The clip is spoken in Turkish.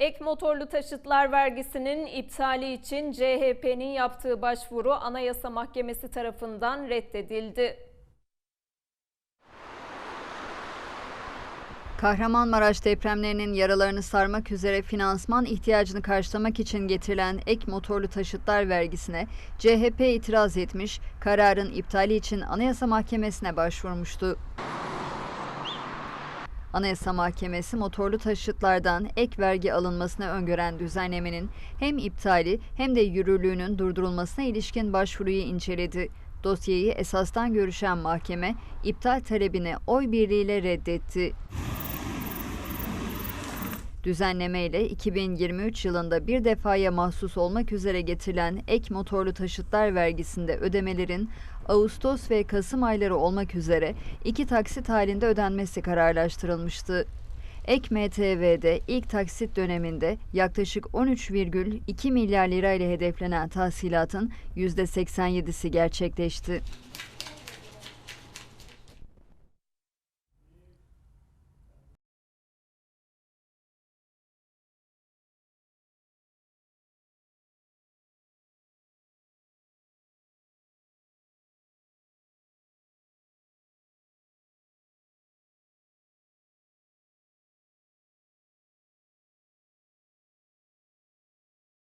Ek motorlu taşıtlar vergisinin iptali için CHP'nin yaptığı başvuru Anayasa Mahkemesi tarafından reddedildi. Kahramanmaraş depremlerinin yaralarını sarmak üzere finansman ihtiyacını karşılamak için getirilen ek motorlu taşıtlar vergisine CHP itiraz etmiş, kararın iptali için Anayasa Mahkemesi'ne başvurmuştu. Anayasa Mahkemesi motorlu taşıtlardan ek vergi alınmasını öngören düzenlemenin hem iptali hem de yürürlüğünün durdurulmasına ilişkin başvuruyu inceledi. Dosyayı esastan görüşen mahkeme iptal talebini oy birliğiyle reddetti. Düzenleme ile 2023 yılında bir defaya mahsus olmak üzere getirilen ek motorlu taşıtlar vergisinde ödemelerin Ağustos ve Kasım ayları olmak üzere iki taksit halinde ödenmesi kararlaştırılmıştı. Ek MTV'de ilk taksit döneminde yaklaşık 13,2 milyar lira ile hedeflenen tahsilatın %87'si gerçekleşti.